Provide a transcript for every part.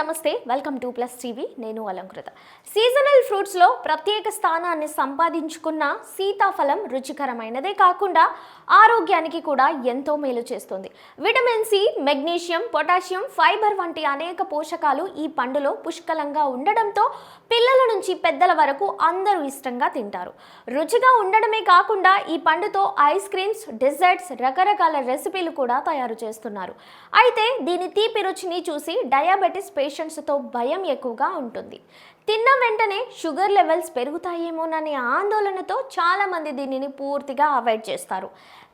నమస్తే welcome to plus TV. నేను Alankrita. Seasonal ఫ్రూట్స్లో ప్రత్యేక స్థానాన్ని సంపాదించుకున్న సీతాఫలం రుచికరమైనదే కాకుండా ఆరోగ్యానికి కూడా ఎంతో మేలు చేస్తుంది. Vitamin C magnesium potassium fibre వంటి అనేక పోషకాలు ఈ పండులో పుష్కలంగా ఉండడంతో పిల్లల నుంచి పెద్దల వరకు అందరూ ఇష్టంగా తింటారు. రుచిగా ఉండడమే కాకుండా ఈ పండుతో ఐస్ క్రీమ్స్ డెజర్ట్స్ రకరకాల రెసిపీలు కూడా తయారు చేస్తున్నారు. అయితే దీని తీపి రుచిని చూసి డయాబెటిస్ పేషెంట్స్తో భయం ఎక్కువగా ఉంటుంది. తిన్న వెంటనే షుగర్ లెవెల్స్ పెరుగుతాయేమోననే ఆందోళనతో చాలామంది దీనిని పూర్తిగా అవాయిడ్ చేస్తారు.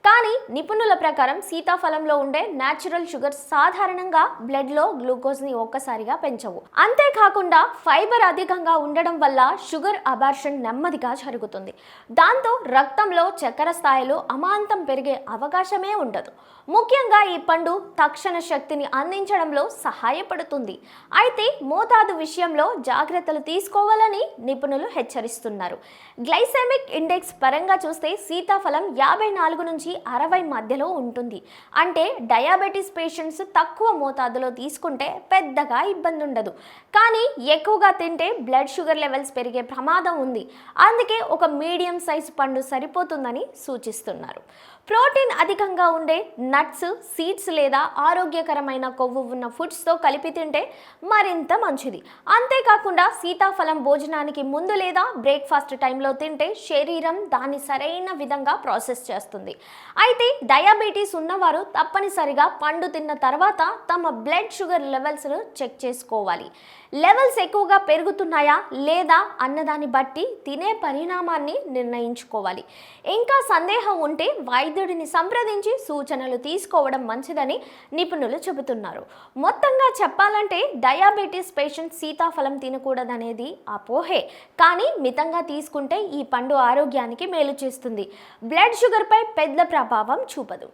కానీ నిపుణుల ప్రకారం సీతాఫలంలో ఉండే న్యాచురల్ షుగర్ సాధారణంగా బ్లడ్లో గ్లూకోజ్ని ఒక్కసారిగా పెంచవు. అంతేకాకుండా ఫైబర్ అధికంగా ఉండడం వల్ల షుగర్ అబార్షన్ నెమ్మదిగా జరుగుతుంది. దాంతో రక్తంలో చక్కెర స్థాయిలు అమాంతం పెరిగే అవకాశమే ఉండదు. ముఖ్యంగా ఈ పండు తక్షణ శక్తిని అందించడంలో సహాయపడుతుంది. అయితే మోతాదు విషయంలో జాగ్రత్తలు తీసుకోవాలని నిపుణులు హెచ్చరిస్తున్నారు. గ్లైసెమిక్ ఇండెక్స్ పరంగా చూస్తే సీతాఫలం యాభై నాలుగు నుంచి అరవై మధ్యలో ఉంటుంది. అంటే డయాబెటీస్ పేషెంట్స్ తక్కువ మోతాదులో తీసుకుంటే పెద్దగా ఇబ్బంది ఉండదు. కానీ ఎక్కువగా తింటే బ్లడ్ షుగర్ లెవెల్స్ పెరిగే ప్రమాదం ఉంది. అందుకే ఒక మీడియం సైజు పండు సరిపోతుందని సూచిస్తున్నారు. ప్రోటీన్ అధికంగా ఉండే నట్స్ సీడ్స్ లేదా ఆరోగ్యకరమైన కొవ్వు ఉన్న ఫుడ్స్తో కలిపి తింటే మరింత మంచిది. అంతేకాకుండా సీతాఫలం భోజనానికి ముందు లేదా బ్రేక్ఫాస్ట్ టైంలో తింటే శరీరం దాన్ని సరైన విధంగా ప్రాసెస్ చేస్తుంది. అయితే డయాబెటీస్ ఉన్నవారు తప్పనిసరిగా పండు తిన్న తర్వాత తమ బ్లడ్ షుగర్ లెవెల్స్ను చెక్ చేసుకోవాలి. లెవెల్స్ ఎక్కువగా పెరుగుతున్నాయా లేదా అన్నదాన్ని బట్టి తినే పరిణామాన్ని నిర్ణయించుకోవాలి. ఇంకా సందేహం ఉంటే వైద్యుడిని సంప్రదించి సూచనలు తీసుకోవడం మంచిదని నిపుణులు చెబుతున్నారు. మొత్తంగా చెప్పాలంటే డయాబెటీస్ పేషెంట్ సీతాఫలం తినకూడదనేది అపోహే. కానీ మితంగా తీసుకుంటే ఈ పండు ఆరోగ్యానికి మేలు చేస్తుంది. బ్లడ్ షుగర్పై పెద్ద ప్రభావం చూపదు.